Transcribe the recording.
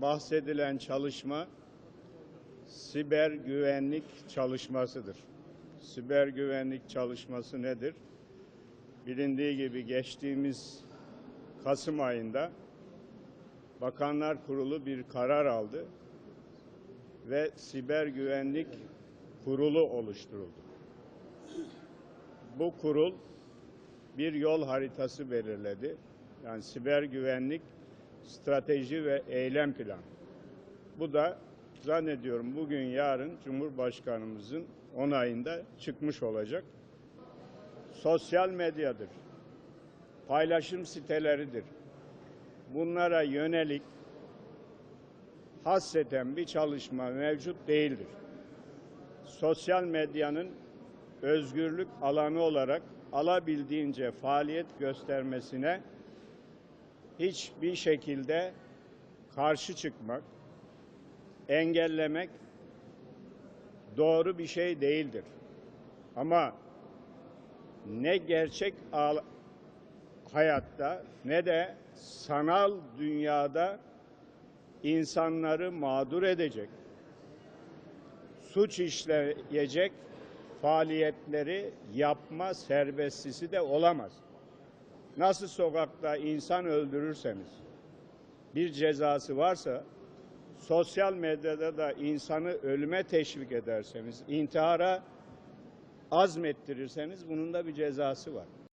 bahsedilen çalışma siber güvenlik çalışmasıdır. Siber güvenlik çalışması nedir? Bilindiği gibi geçtiğimiz Kasım ayında Bakanlar Kurulu bir karar aldı ve siber güvenlik kurulu oluşturuldu. Bu kurul bir yol haritası belirledi. Yani siber güvenlik strateji ve eylem planı. Bu da zannediyorum bugün yarın Cumhurbaşkanımızın onayında çıkmış olacak. Sosyal medyadır. Paylaşım siteleridir. Bunlara yönelik hasseten bir çalışma mevcut değildir. Sosyal medyanın özgürlük alanı olarak alabildiğince faaliyet göstermesine hiçbir şekilde karşı çıkmak, engellemek doğru bir şey değildir. Ama ne gerçek hayatta ne de sanal dünyada insanları mağdur edecek, suç işleyecek faaliyetleri yapma serbestisi de olamaz. Nasıl sokakta insan öldürürseniz bir cezası varsa sosyal medyada da insanı ölüme teşvik ederseniz, intihara azmettirirseniz bunun da bir cezası var.